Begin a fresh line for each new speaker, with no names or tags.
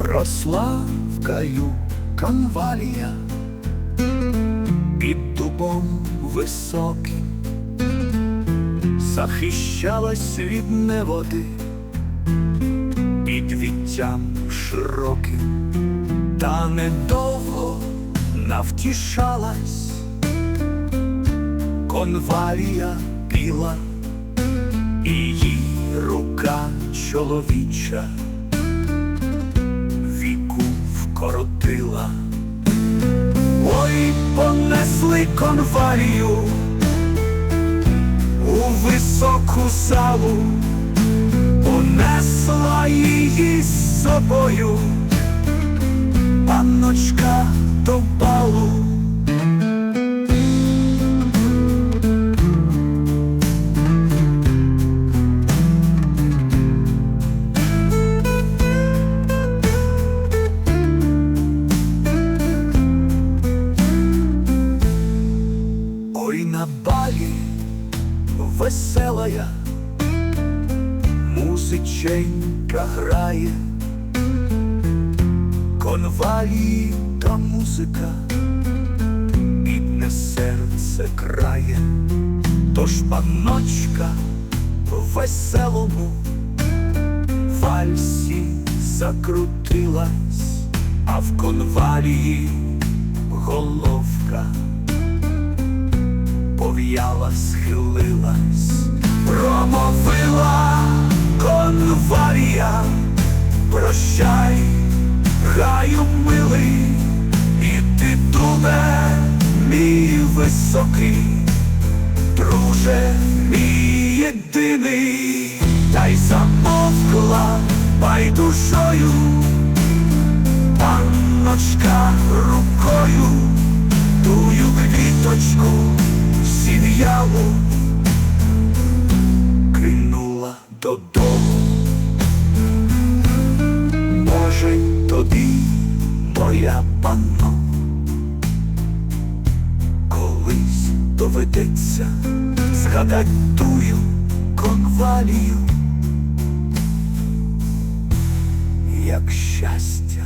Росла в гаю конвалія під дубом високим, захищалась від неводи віттям широким, та недовго навтішалась, конвалія біла, і її рука чоловіча віку вкоротила. Ой, понесли конвалію у високу залу, собою, панночка до балу. Ой, на веселая. Музиченька грає, конвалії та музика, бідне серце крає, тож панночка в веселому вальсі закрутилась, а в конвалії головка пов'яла, схилилась, промовила милий, і ти дубе, мій високий, друже, мій єдиний, та й замовкла байдужою, панночка рукою. Тую квіточку сім'яву кинула додому. Може, й тобі, моя панно, колись доведеться згадать тую конвалію, як щастя